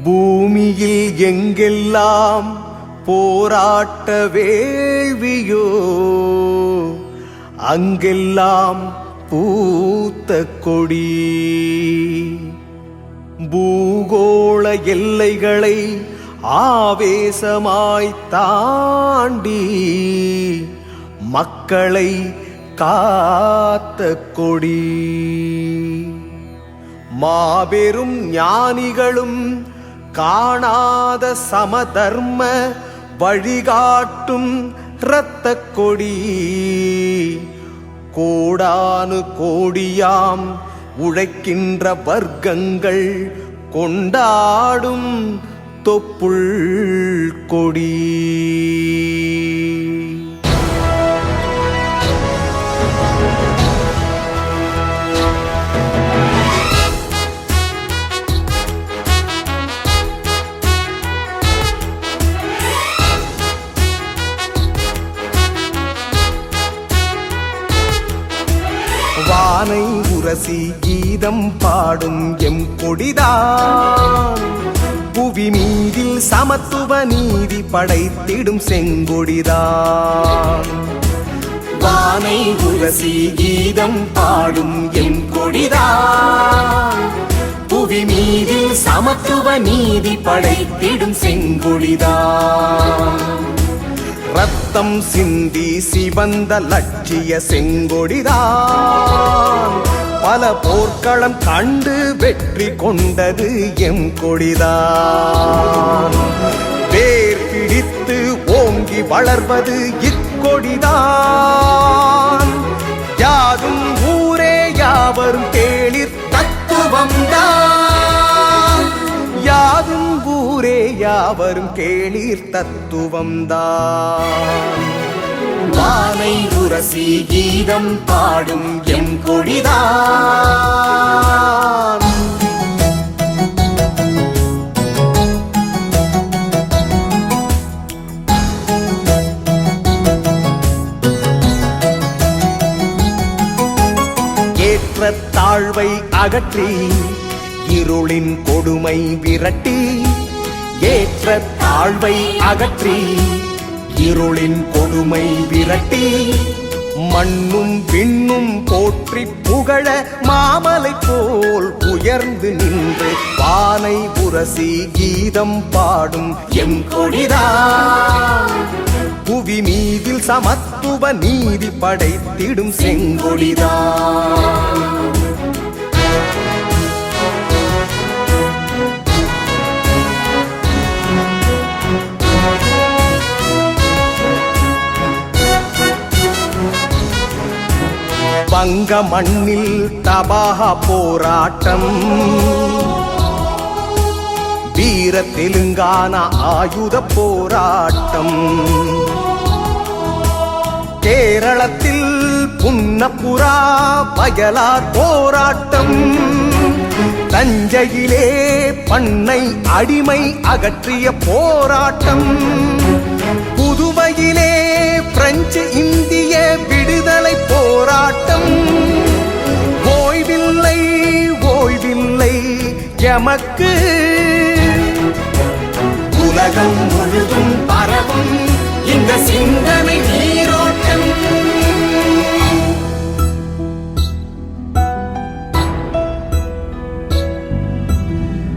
பூமியில் எங்கெல்லாம் போராட்ட வேள்வியோ அங்கெல்லாம் பூத்த கொடி. பூகோள எல்லைகளை ஆவேசமாய் தாண்டி மக்களை காத்த கொடி. மாபெரும் ஞானிகளும் காணாத சமதர்ம வழிகாட்டும் இரத்த கொடி கோடானு கோடியாம் உழைக்கின்ற வர்க்கங்கள் கொண்டாடும் தொப்புள் கொடி. வானை உரசி கீதம் பாடும் எம் கொடிதான். புவி மீதில் சமத்துவ நீதி படைத்திடும் செங்கொடிதான். வானை உரசி கீதம் பாடும் எம் கொடிதான். புவி மீதில் சமத்துவ நீதி படைத்திடும் செங்கொடிதான். ரத்தம் சிந்தி சிவந்த லட்சிய செங்கொடிதான். பல போர்க்களம் கண்டு வெற்றி கொண்டது எம் கொடிதான். வேர் பிடித்து ஓங்கி வளர்வது இக்கொடிதான். யாவரும் கேளீர் தத்துவம் தான். வானை உரசி கீதம் பாடும் எம் கொடிதான் ஏற்ற தாழ்வை அகற்றி இருளின் கொடுமை விரட்டி ஏற்ற தாழ்வை அகற்றி இருளின் கொடுமை விரட்டி மண்ணும் விண்ணும் போற்றி புகழ மாமலை போல் உயர்ந்து நின்று பானை புரசி கீதம் பாடும் எம் கொடிதான் புவி மீதில் சமத்துவ நீதி படைத்திடும் செங்கொடிதான் தங்க மண்ணில் தபாக போராட்டம். வீர தெலுங்கான ஆயுத போராட்டம். கேரளத்தில் புன்னப்புரா வயலார் போராட்டம். தஞ்சையிலே பண்ணை அடிமை அகற்றிய போராட்டம். புதுவையிலே பிரெஞ்சு இந்திய விடுதலை எமக்கு உலகம் முழுதும் பரவும் இந்த சிந்தனை நீரோட்டம்.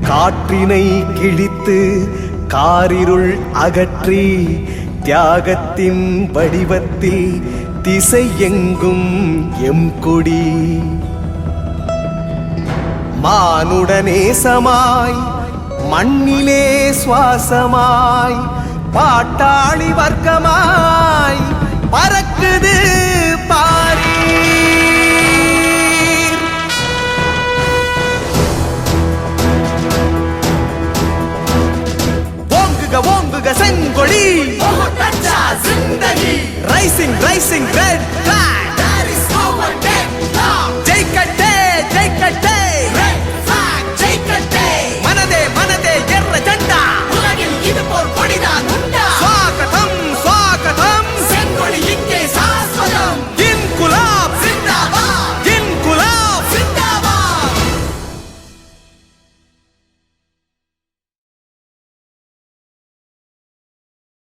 காற்றினை கிழித்து காரிருள் அகற்றி தியாகத்தின் வடிவத்தில் திசை எங்கும் எம் கொடி. மானுடநேசமாய் மண்ணிலே சுவாசமாய் பாட்டாளி வர்க்கமாய் பறக்குது பாரி ஓங்குக ஓங்குக செங்கொடி ரைசிங் ரைசிங் ரெட்